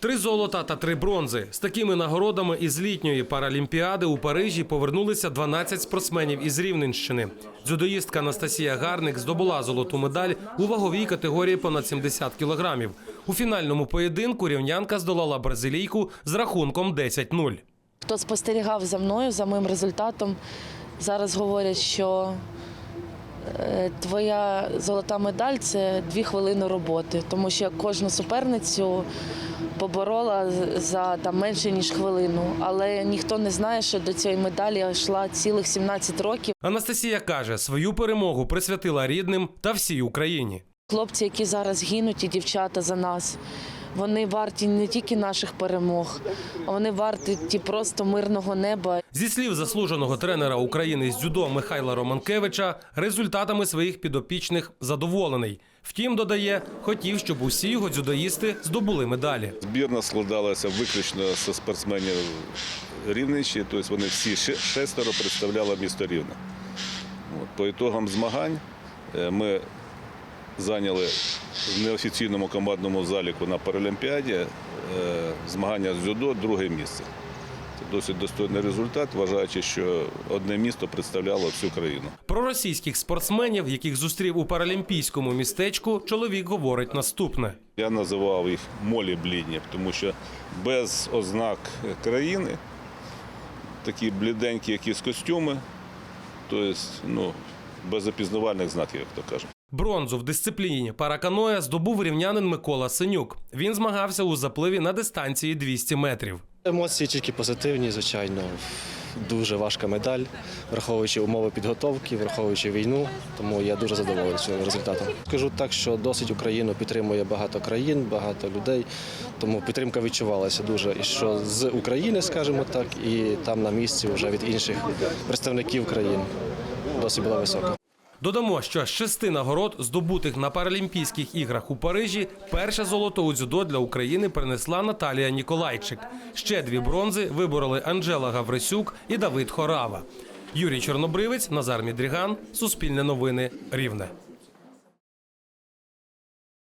Три золота та три бронзи. З такими нагородами із літньої паралімпіади у Парижі повернулися 12 спортсменів із Рівненщини. Дзюдоїстка Анастасія Гарник здобула золоту медаль у ваговій категорії понад 70 кілограмів. У фінальному поєдинку рівнянка здолала бразилійку з рахунком 10-0. Хто спостерігав за мною, за моїм результатом, зараз говорять, що е, твоя золота медаль це дві хвилини роботи, тому що кожну суперницю поборола за там менше ніж хвилину. Але ніхто не знає, що до цієї медалі йшла цілих 17 років. Анастасія каже, свою перемогу присвятила рідним та всій Україні. Хлопці, які зараз гинуть, і дівчата за нас. Вони варті не тільки наших перемог, а вони варті ті просто мирного неба Зі слів заслуженого тренера України з дзюдо Михайла Романкевича, результатами своїх підопічних задоволений. Втім, додає, хотів, щоб усі його дзюдоїсти здобули медалі. Збірна складалася виключно зі спортсменів Рівненщини, тобто вони всі шестеро представляли місто Рівне. По ітогам змагань е, ми зайняли в неофіційному командному заліку на Паралімпіаді е, змагання з дзюдо друге місце. Це досить достойний результат, вважаючи, що одне місто представляло всю країну. Про російських спортсменів, яких зустрів у паралімпійському містечку, чоловік говорить наступне. Я називав їх молі блідні, тому що без ознак країни, такі бліденькі якісь костюми, тобто ну, без опізнавальних знаків, як то кажуть. Бронзу в дисципліні параканоя здобув рівнянин Микола Синюк. Він змагався у запливі на дистанції 200 метрів. Емоції тільки позитивні, звичайно. Дуже важка медаль, враховуючи умови підготовки, враховуючи війну. Тому я дуже задоволений цим результатом. Скажу так, що досить Україну підтримує багато країн, багато людей. Тому підтримка відчувалася дуже. І що з України, скажімо так, і там на місці вже від інших представників країн досить була висока. Додамо, що з шести нагород, здобутих на Паралімпійських іграх у Парижі, перше золото у дзюдо для України принесла Наталія Ніколайчик. Ще дві бронзи вибороли Анжела Гаврисюк і Давид Хорава. Юрій Чорнобривець, Назар Мідріган, Суспільне новини, Рівне.